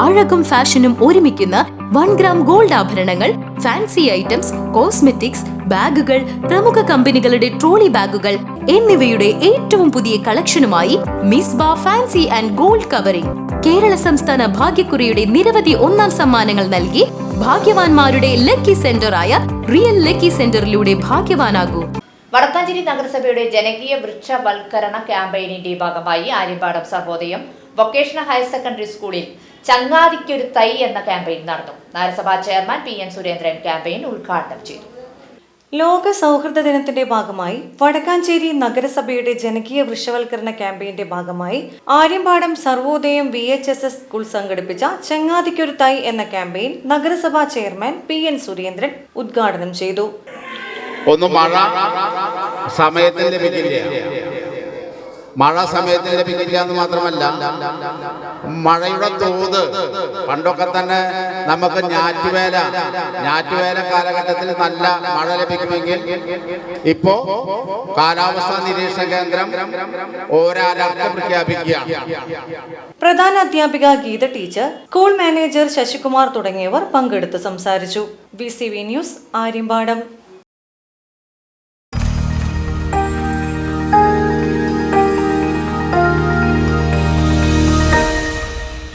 അഴകും ഫാഷനും ഒരുമിക്കുന്ന one gram gold ആഭരണങ്ങൾ ഫാൻസി ഐറ്റംസ് കോസ്മെറ്റിക്സ് ബാഗുകൾ പ്രമുഖ കമ്പനികളുടെ ട്രോളി ബാഗുകൾ എന്നിവയുടെ ഏറ്റവും പുതിയ കളക്ഷനുമായി മിസ് ബാ fancy and gold covering. Kerala സംസ്ഥാന ഭാഗ്യക്കുറിയുടെ നിരവധി ഒന്നാം സമ്മാനങ്ങൾ നൽകി ഭാഗ്യവാന്മാരുടെ ലക്കി സെന്ററായ റിയൽ ലക്കി സെന്ററിലൂടെ ഭാഗ്യവാനാകൂ. വടക്കാഞ്ചേരി നഗരസഭയുടെ ജനകീയ വൃക്ഷവൽക്കരണ ക്യാമ്പയിനിന്റെ ഭാഗമായി Aryampadam Sarvodayam vocational higher secondary സ്കൂളിൽ ചങ്ങാതിക്കൊരു തൈ എന്ന ക്യാമ്പയിൻ നടന്നു. നഗരസഭാ chairman P N Surendran campaign ഉദ്ഘാടനം ചെയ്തു. ലോക സൗഹൃദ ദിനത്തിന്റെ ഭാഗമായി വടക്കാഞ്ചേരി നഗരസഭയുടെ ജനകീയ വൃക്ഷവൽക്കരണ ക്യാമ്പയിന്റെ ഭാഗമായി Aryampadam Sarvodayam V H S S school സംഘടിപ്പിച്ച ചെങ്ങാതിക്കൊരു തൈ എന്ന ക്യാമ്പയിൻ നഗരസഭാ ചെയർമാൻ പി എൻ സുരേന്ദ്രൻ ഉദ്ഘാടനം ചെയ്തു. ഒന്ന് മഴ ലഭിക്കില്ല മഴ സമയത്ത് ലഭിക്കില്ല എന്ന് മാത്രമല്ല മഴയുടെ തോത്. പണ്ടൊക്കെ തന്നെ നമുക്ക് ഞാറ്റുവേല ഞാറ്റുവേല കാലഘട്ടത്തിൽ നല്ല മഴ ലഭിക്കുമെങ്കിൽ ഇപ്പോ കാലാവസ്ഥാ നിരീക്ഷണ കേന്ദ്രം ഓരോ അലർട്ട് പ്രഖ്യാപിക്കുകയാണ്. പ്രധാന അധ്യാപിക Geetha teacher school manager Sasikumar തുടങ്ങിയവർ പങ്കെടുത്ത് സംസാരിച്ചു. B C V news Aryampadam.